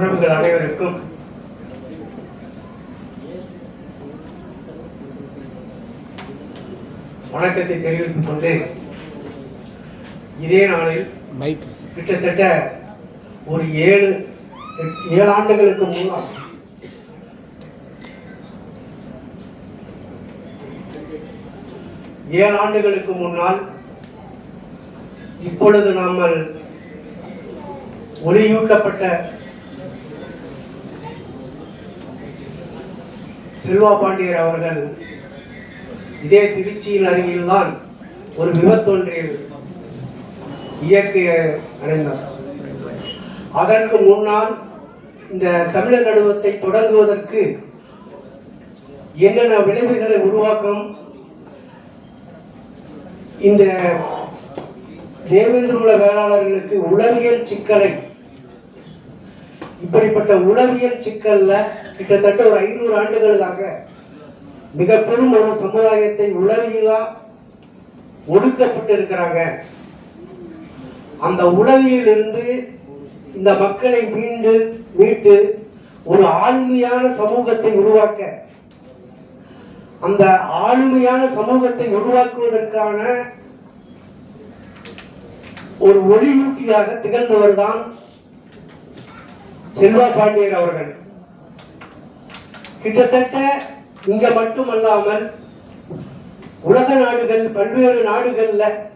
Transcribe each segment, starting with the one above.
உறவுகள் அனைவருக்கும் வணக்கத்தை தெரிவித்துக் கொண்டு இதே நாளில் கிட்டத்தட்ட ஒரு ஏழு ஏழு ஆண்டுகளுக்கு முன்னால் ஏழு ஆண்டுகளுக்கு முன்னால் இப்பொழுது நாமல் ஒளியூட்டப்பட்ட செல்வா பாண்டியர் அவர்கள் இதே திருச்சியின் அருகில்தான் ஒரு விபத்தொன்றில் இயற்கை அடைந்தார். அதற்கு முன்னால் இந்த தமிழர் நடுவத்தை தொடங்குவதற்கு என்னென்ன விளைவுகளை உருவாக்கும் இந்த தேவேந்திர வேளாளர்களுக்கு உளவியல் சிக்கலை இப்படிப்பட்ட உளவியல் சிக்கல்ல கிட்டத்தட்ட ஒரு ஐநூறு ஆண்டுகளாக மிக பெரும் ஒரு சமுதாயத்தை உளவியலா ஒடுக்கப்பட்டு இருக்கிறாங்க அந்த உளவியிலிருந்து இந்த மக்களை மீண்டு மீட்டு ஒரு ஆளுமையான சமூகத்தை உருவாக்க அந்த ஆளுமையான சமூகத்தை உருவாக்குவதற்கான ஒரு ஒளியூட்டியாக திகழ்ந்தவர் தான் செல்வா பாண்டியன் அவர்கள். கிட்டத்தட்ட இங்க மட்டுமல்லாமல் உலக நாடுகள் பல்வேறு நாடுகள்ல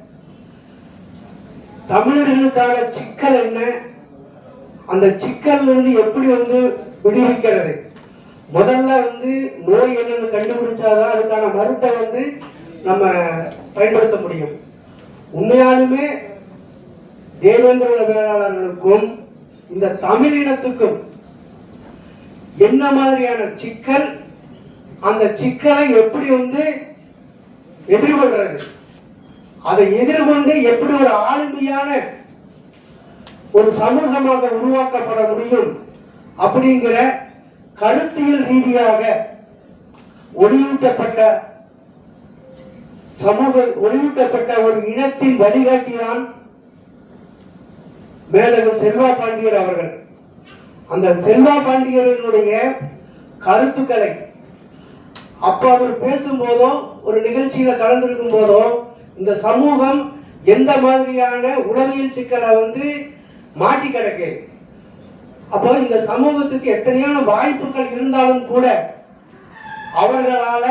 தமிழர்களுக்கான சிக்கல் என்ன? அந்த சிக்கல்ல இருந்து எப்படி வந்து விடுவிக்கிறது? முதல்ல வந்து நோய் என்னன்னு கண்டுபிடிச்சாதான் அதுக்கான மருந்தை வந்து நம்ம பயன்படுத்த முடியும். உண்மையாலுமே தேவேந்திர வேளாளர்களுக்கும் இந்த தமிழினத்துக்கும் என்ன மாதிரியான சிக்கல் அந்த சிக்கலை எப்படி வந்து எதிர்கொள்றது அதை எதிர்கொண்டு எப்படி ஒரு ஆளுமையான ஒரு சமூகமாக உருவாக்கப்பட முடியும் அப்படிங்கிற கருத்தியல் ரீதியாக ஒளியூட்டப்பட்ட சமூக ஒளியூட்டப்பட்ட ஒரு இனத்தின் வழிகாட்டிதான் மேலகு செல்வா பாண்டியர் அவர்கள். அந்த செல்வா பாண்டியரனுடைய கருத்துக்களை அப்ப அவர் பேசும்போதோ ஒரு நிகழ்ச்சியில கலந்திருக்கும் போதோ இந்த சமூகம் எந்த மாதிரியான உளவியல் சிக்கலை வந்து மாட்டி கிடக்கு. அப்போ இந்த சமூகத்துக்கு எத்தனையான வாய்ப்புகள் இருந்தாலும் கூட அவர்களால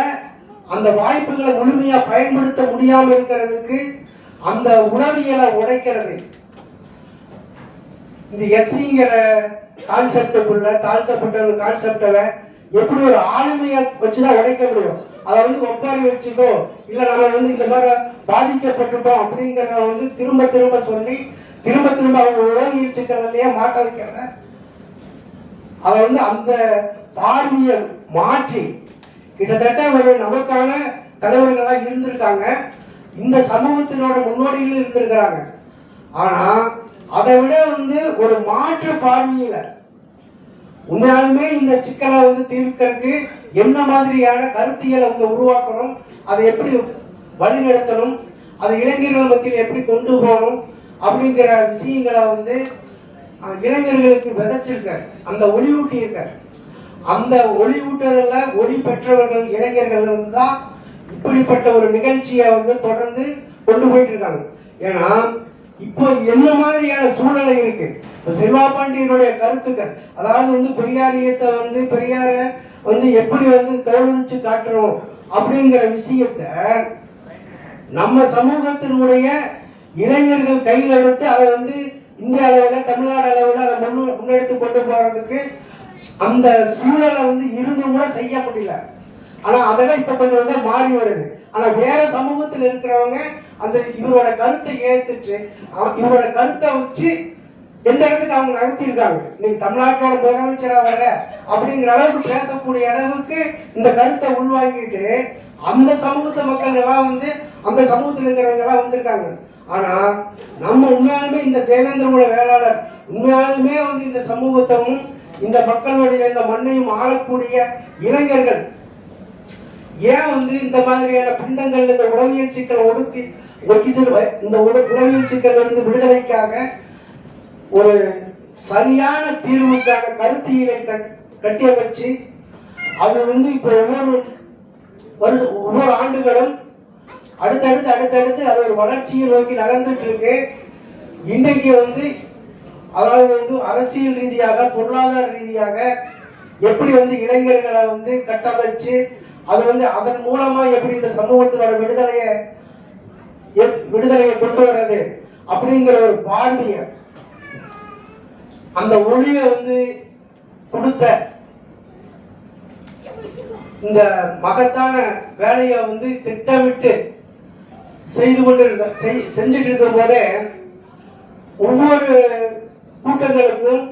அந்த வாய்ப்புகளை முழுமையா பயன்படுத்த முடியாம இருக்கிறதுக்கு அந்த உளவியலை உடைக்கிறது. இந்த எஸ்சிங்கிற கான்செப்டுக்குள்ள தாழ்த்தப்பட்ட கான்செப்டை எப்படி ஒரு ஆளுமையை வச்சுதான் உடைக்க முடியும்? அதை வந்து ஒப்பாரி வச்சுக்கோ இல்ல நம்ம வந்து இந்த மாதிரி பாதிக்கப்பட்டுட்டோம் அப்படிங்கிறத வந்து திரும்ப திரும்ப சொல்லி திரும்ப திரும்ப அவங்க உலகியல் சிக்கலையே மாட்ட வைக்கிறத அதை வந்து அந்த பார்வையை மாற்றி கிட்டத்தட்ட ஒரு நமக்கான தலைவர்களாக இருந்திருக்காங்க. இந்த சமூகத்தினோட முன்னோடிகளும் இருந்திருக்கிறாங்க. ஆனா அதை விட வந்து ஒரு மாற்று பார்வையில உண்மையாலுமே இந்த சிக்கலை வந்து தீர்க்கறதுக்கு என்ன மாதிரியான கருத்தியலை அவங்க உருவாக்கணும் அதை எப்படி வழிநடத்தணும் அதை இளைஞர்கள் மத்தியில் எப்படி கொண்டு போகணும் அப்படிங்கிற விஷயங்களை வந்து இளைஞர்களுக்கு விதைச்சிருக்கார். அந்த ஒளியூட்டி இருக்கார். அந்த ஒளியூட்டுதல்ல ஒளி பெற்றவர்கள் இளைஞர்கள் வந்து தான் இப்படிப்பட்ட ஒரு நிகழ்ச்சியை வந்து தொடர்ந்து கொண்டு போயிட்டு இருக்காங்க. ஏன்னா இப்போ என்ன மாதிரியான சூழ்நிலை இருக்கு? செல்வா பாண்டியனுடைய கருத்துக்கள். அதாவது வந்து பெரியாரியத்தை வந்து பெரியார வந்து எப்படி வந்து தோழிச்சு காட்டுறோம் அப்படிங்கிற விஷயத்த நம்ம சமூகத்தினுடைய இளைஞர்கள் கையில் எடுத்து அதை வந்து இந்திய அளவில் தமிழ்நாடு அளவில் அதை முன்னெடுத்து கொண்டு போறதுக்கு அந்த சூழலை வந்து இருந்தும் கூட செய்ய முடியல. ஆனா அதெல்லாம் இப்ப கொஞ்சம் கொஞ்சம் மாறி வருது. ஆனா வேற சமூகத்தில் இருக்கிறவங்க அந்த இவரோட கருத்தை ஏத்துட்டு இவரோட கருத்தை வச்சு எந்த இடத்துக்கு அவங்க நகர்த்திருக்காங்க இன்னைக்கு தமிழ்நாட்டோட முதலமைச்சரா வர அப்படிங்கிற அளவுக்கு பேசக்கூடிய அளவுக்கு இந்த கருத்தை உள்வாங்கிட்டு அந்த சமூகத்து மக்கள் எல்லாம் வந்து அந்த சமூகத்தில் இருக்கிறவங்க எல்லாம் வந்திருக்காங்க. ஆனா நம்ம உண்மையாலுமே இந்த தேவேந்திர குல வேளாளர் உண்மையாலுமே வந்து இந்த சமூகத்தையும் இந்த மக்களுடைய இந்த மண்ணையும் ஆளக்கூடிய இளைஞர்கள் ஏன் வந்து இந்த மாதிரியான பிண்டங்கள் இந்த உளவியல் சிக்கல் ஒடுக்கி ஒடுக்கி இந்த உல- உளவியல் சிக்கல் இருந்து விடுதலைக்காக ஒரு சரியான தீர்வுக்கான கருத்தியலை கட்- கட்டியமைச்சு அது வந்து இப்போ ஒவ்வொரு வருஷம் ஒவ்வொரு ஆண்டுகளும் அடுத்தடுத்து அடுத்தடுத்து அது ஒரு வளர்ச்சியை நோக்கி நகர்ந்துட்டு இருக்கு. இன்னைக்கு வந்து அதாவது வந்து அரசியல் ரீதியாக பொருளாதார ரீதியாக எப்படி வந்து இளைஞர்களை வந்து கட்டமைச்சு அது வந்து அதன் மூலமா எப்படி இந்த சமூகத்தினோட விடுதலையை விடுதலையை கொண்டு வர்றது அப்படிங்கிற ஒரு பார்வைய அந்த ஒளியை வந்து கொடுத்த இந்த மகத்தான வேலையை வந்து திட்டமிட்டு செய்து கொண்டு இருக்க செய்- செஞ்சுட்டு இருக்கும் போதே ஒவ்வொரு கூட்டங்களுக்கும்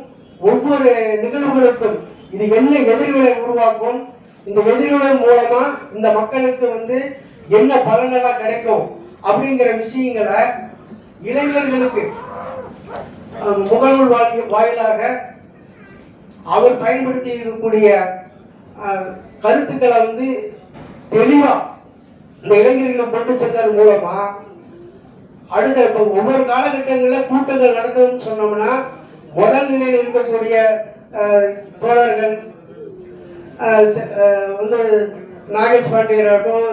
ஒவ்வொரு நிகழ்வுகளுக்கும் இது என்ன எதிர்களை உருவாக்கும் இந்த எதிர்வினை மூலமா இந்த மக்களுக்கு வந்து என்ன பலனெல்லாம் கிடைக்கும் அப்படிங்கிற விஷயங்களை இளைஞர்களுக்கு முகநூல் வாயி- வாயிலாக அவர் பயன்படுத்தி இருக்கக்கூடிய கருத்துக்களை வந்து தெளிவா இந்த இளைஞர்களை கொண்டு சென்றதன் மூலமா அடுத்த இப்போ ஒவ்வொரு காலகட்டங்களில் கூட்டங்கள் நடத்தும் சொன்னோம்னா முதல் நிலையில் இருக்கக்கூடிய தோழர்கள் வந்து நாகேஷ் பாண்டியராகட்டும்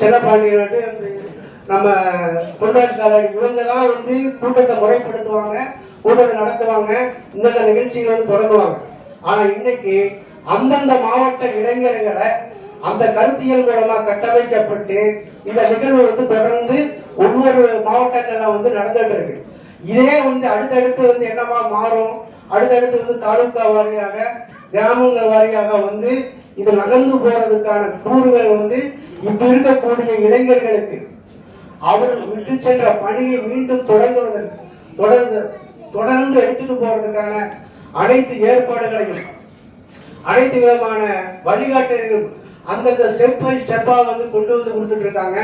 செல்ல பாண்டியராகட்டும் நம்ம பொன்ராஜ் காலாடி இவங்க தான் வந்து கூட்டத்தை முறைப்படுத்துவாங்க கூட்டத்தை நடத்துவாங்க இந்தந்த நிகழ்ச்சிகள் வந்து தொடங்குவாங்க. ஆனால் இன்னைக்கு அந்தந்த மாவட்ட இளைஞர்களை அந்த கருத்தியல் மூலமா கட்டமைக்கப்பட்டு இந்த நிகழ்வு வந்து தொடர்ந்து ஒவ்வொரு மாவட்டங்கள்ல வந்து நடந்துட்டு இருக்கு. இதே வந்து அடுத்தடுத்து வந்து என்னவா மாறும்? அடுத்தடுத்து வந்து தாலுகா வாரியாக கிராமங்கள் வாரியாக வந்து இது நகர்ந்து போறதுக்கான கூறுகள் வந்து இப்ப இருக்கக்கூடிய இளைஞர்களுக்கு. அவர்கள் விட்டு சென்ற பணியை மீண்டும் தொடங்குவதற்கு தொடர்ந்து தொடர்ந்து எடுத்துட்டு போறதுக்கான அனைத்து ஏற்பாடுகளையும் அனைத்து விதமான வழிகாட்டுதலும் அந்தந்த ஸ்டெப் பை ஸ்டெப்பாக வந்து கொண்டு வந்து கொடுத்துட்டு இருக்காங்க.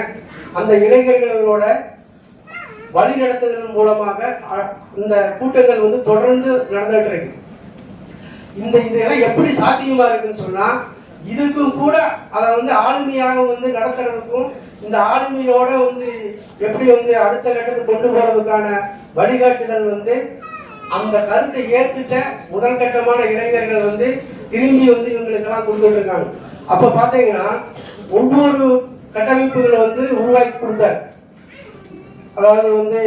அந்த இளைஞர்களோட வழி நடத்துதலின் மூலமாக இந்த கூட்டங்கள் வந்து தொடர்ந்து நடந்துட்டு இருக்கு இந்த இதெல்லாம் எப்படி சாத்தியமா இருக்குன்னு சொன்னா இதுக்கும் கூட அதை வந்து ஆளுமையாக வந்து நடத்துறதுக்கும் இந்த ஆளுமையோட வந்து எப்படி வந்து அடுத்த கட்டத்துக்கு கொண்டு போறதுக்கான வழிகாட்டுதல் வந்து அந்த கருத்தை ஏற்றுட்ட முதல் கட்டமான இளைஞர்கள் வந்து திரும்பி வந்து இவங்களுக்கெல்லாம் கொடுத்துட்டு இருக்காங்க. அப்ப பாத்தீங்கன்னா ஒவ்வொரு கட்டமைப்புகளை வந்து உருவாக்கி கொடுத்தாரு. அதாவது வந்து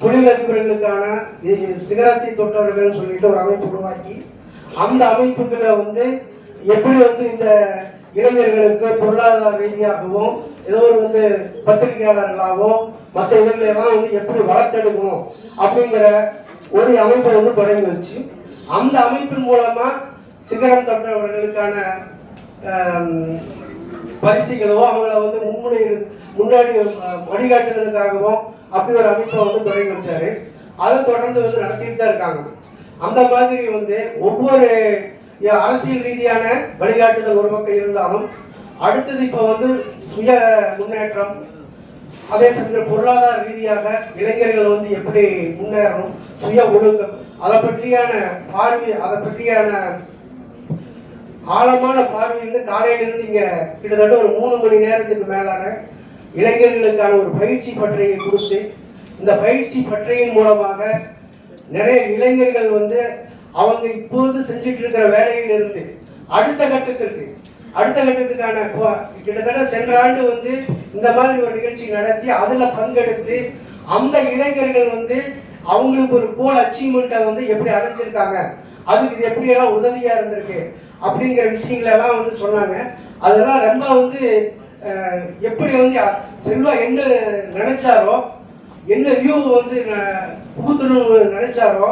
தொழிலதிபர்களுக்கான சிகரத்தை தொட்டவர்கள் சொல்லிட்டு ஒரு அமைப்பு உருவாக்கி அந்த அமைப்புகளை வந்து எப்படி வந்து இந்த இளைஞர்களுக்கு பொருளாதார ரீதியாகவும் ஏதோ ஒரு வந்து பத்திரிகையாளர்களாகவும் மற்ற இதெல்லாம் வந்து எப்படி வளர்த்தெடுக்கணும் அப்படிங்கிற ஒரு அமைப்பை வந்து தொடங்கி வச்சு அந்த அமைப்பின் மூலமா சிகரம் தொட்டவர்களுக்கான பரிசுகளோ அவங்கள வந்து முன்முனை முன்னாடி அஹ், வழிகாட்டுதலுக்காகவும் அப்படி ஒரு அமைப்பை வந்து தொடங்கி வச்சாரு. அதை தொடர்ந்து வந்து நடத்திட்டு தான் இருக்காங்க. அந்த மாதிரி வந்து ஒவ்வொரு அரசியல் ரீதியான வழிகாட்டுதல் ஒரு பக்கம் இருந்தாலும் அடுத்தது இப்போ வந்து சுய முன்னேற்றம் அதே சமயத்தில் பொருளாதார ரீதியாக இளைஞர்கள் வந்து எப்படி முன்னேறணும் சுய ஒழுக்கம் அதை பற்றியான பார்வை அதை பற்றியான ஆழமான பார்வையில் காலையிலிருந்து இங்க கிட்டத்தட்ட ஒரு மூணு மணி நேரத்துக்கு மேலான இளைஞர்களுக்கான ஒரு பயிற்சி பற்றையை கொடுத்து இந்த பயிற்சி பற்றையின் மூலமாக நிறைய இளைஞர்கள் வந்து அவங்க இப்போது செஞ்சுட்டு இருக்கிற வேலையிலிருந்து அடுத்த கட்டத்திற்கு அடுத்த கட்டத்துக்கான கிட்டத்தட்ட சென்ற ஆண்டு வந்து இந்த மாதிரி ஒரு நிகழ்ச்சி நடத்தி அதுல பங்கெடுத்து அந்த இளைஞர்கள் வந்து அவங்களுக்கு ஒரு கோல் அச்சீவ்மெண்ட்டை வந்து எப்படி அடைஞ்சிருக்காங்க? அதுக்கு இது எப்படியெல்லாம் உதவியாக இருந்திருக்கு? அப்படிங்கிற விஷயங்களெல்லாம் வந்து சொன்னாங்க. அதெல்லாம் ரொம்ப வந்து எப்படி வந்து செல்வா என்ன நினைச்சாரோ என்ன வியூ வந்து புகுத்தணும்னு நினைச்சாரோ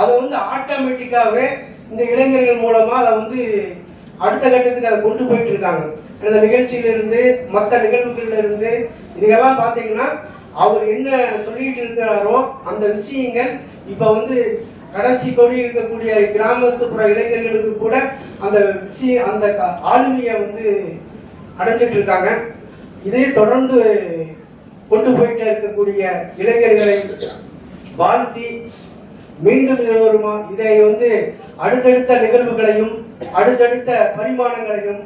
அதை வந்து ஆட்டோமேட்டிக்காகவே இந்த இளைஞர்கள் மூலமாக அதை வந்து அடுத்த கட்டத்துக்கு அதை கொண்டு போயிட்டு இருக்காங்க. இந்த நிகழ்ச்சியிலிருந்து மற்ற நிகழ்வுகள்ல இருந்து இதெல்லாம் பார்த்தீங்கன்னா அவர் என்ன சொல்லிட்டு இருக்கிறாரோ அந்த விஷயங்கள் இப்போ வந்து கடைசி படி இருக்கக்கூடிய கிராமத்துப்புற இளைஞர்களுக்கு கூட அந்த விஷயம் அந்த ஆளுமையை வந்து அடைஞ்சிட்டு இருக்காங்க. இதே தொடர்ந்து கொண்டு போயிட்டு இருக்கக்கூடிய இளைஞர்களை வாழ்த்தி மீண்டும் இது ஒரு இதை வந்து அடுத்தடுத்த நிகழ்வுகளையும் அடுத்தடுத்த பரிமாணங்களையும்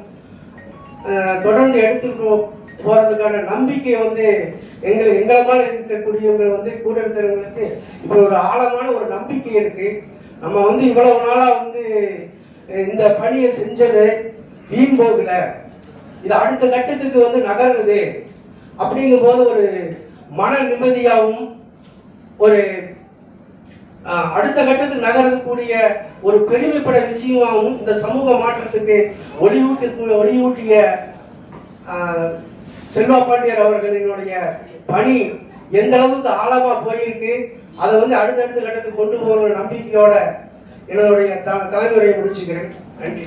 தொடர்ந்து எடுத்துட்டு போறதுக்கான நம்பிக்கை வந்து எங்களை எங்களை மாதிரி இருக்கக்கூடியவங்க வந்து கூட இருக்கிறவங்களுக்கு இப்போ ஒரு ஆழமான ஒரு நம்பிக்கை இருக்கு. நம்ம வந்து இவ்வளவு நாளாக வந்து இந்த பணியை செஞ்சது வீண் போகல இது அடுத்த கட்டத்துக்கு வந்து நகருது அப்படிங்கும்போது ஒரு மன நிம்மதியாகவும் ஒரு அடுத்த கட்டத்துக்கு நகரக்கூடிய ஒரு பெருமைப்பட விஷயமாகவும் இந்த சமூக மாற்றத்துக்கு ஒளியூட்டு ஒளியூட்டிய செல்வா பாண்டியர் அவர்களினுடைய பணி எந்த அளவுக்கு ஆழமா போயிருக்கு அதை வந்து அடுத்தடுத்த கட்டத்துக்கு கொண்டு போகிற நம்பிக்கையோட என்னுடைய த தலைமுறையை முடிச்சுக்கிறேன். நன்றி.